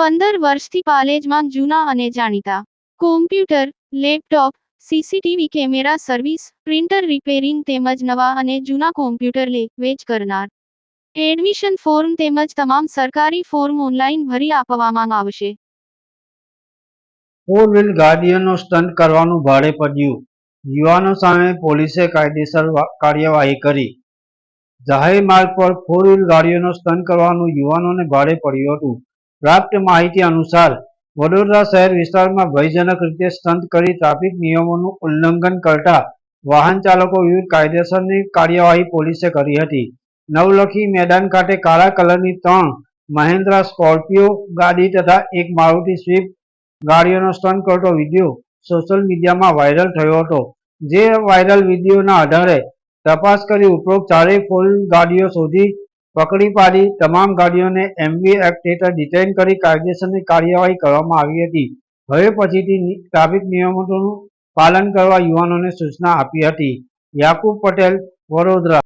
પંદર વર્ષથી પાલેજમાં જૂના અને જાણીતા. Computer laptop CCTV camera service printer repairing તેમજ નવા અને જૂના કોમ્પ્યુટર લે, વેચ કરનાર. એડમિશન ફોર્મ તેમજ તમામ સરકારી ફોર્મ ઓનલાઈન ભરી આપવામાં આવશે. ફોર વ્હીલ ગાડીઓનો સ્ટન્ટ કરવાનું ભાડે પડ્યું. યુવાનો સામે પોલીસે કાયદેસર કાર્યવાહી કરી. જાહેર માર્ગ પર ફોર વ્હીલ ગાડીઓનો સ્ટન્ટ કરવાનું યુવાનોને ભાડે પડ્યું હતું. પ્રાપ્ત માહિતી અનુસાર, વડોદરા શહેર વિસ્તારમાં ભયજનક રીતે સ્ટન્ટ કરી ટ્રાફિક નિયમોનું ઉલ્લંઘન કરતા વાહન ચાલકો વિરુદ્ધ કાયદેસરની કાર્યવાહી પોલીસે કરી હતી. નવલખી મેદાન ખાતે કાળા કલરની ત્રણ મહેન્દ્રા સ્કોર્પિયો ગાડી તથા એક મારુતિ સ્વિફ્ટ ગાડીઓનો સ્ટન્ટ કરતો વીડિયો સોશિયલ મીડિયામાં વાયરલ થયો હતો. જે વાયરલ વિડીયોના આધારે તપાસ કરી ઉપરોક્ત ચારેય ફોર ગાડીઓ શોધી પકડી પાડી તમામ ગાડીઓને એમવી એક્ટ હેઠળ ડિટેન કરી કાયદેસરની કાર્યવાહી કરવામાં આવી હતી. હવે પછીથી ટ્રાફિક નિયમોનું પાલન કરવા યુવાનોને સૂચના આપી હતી. યાકુબ પટેલ, વડોદરા.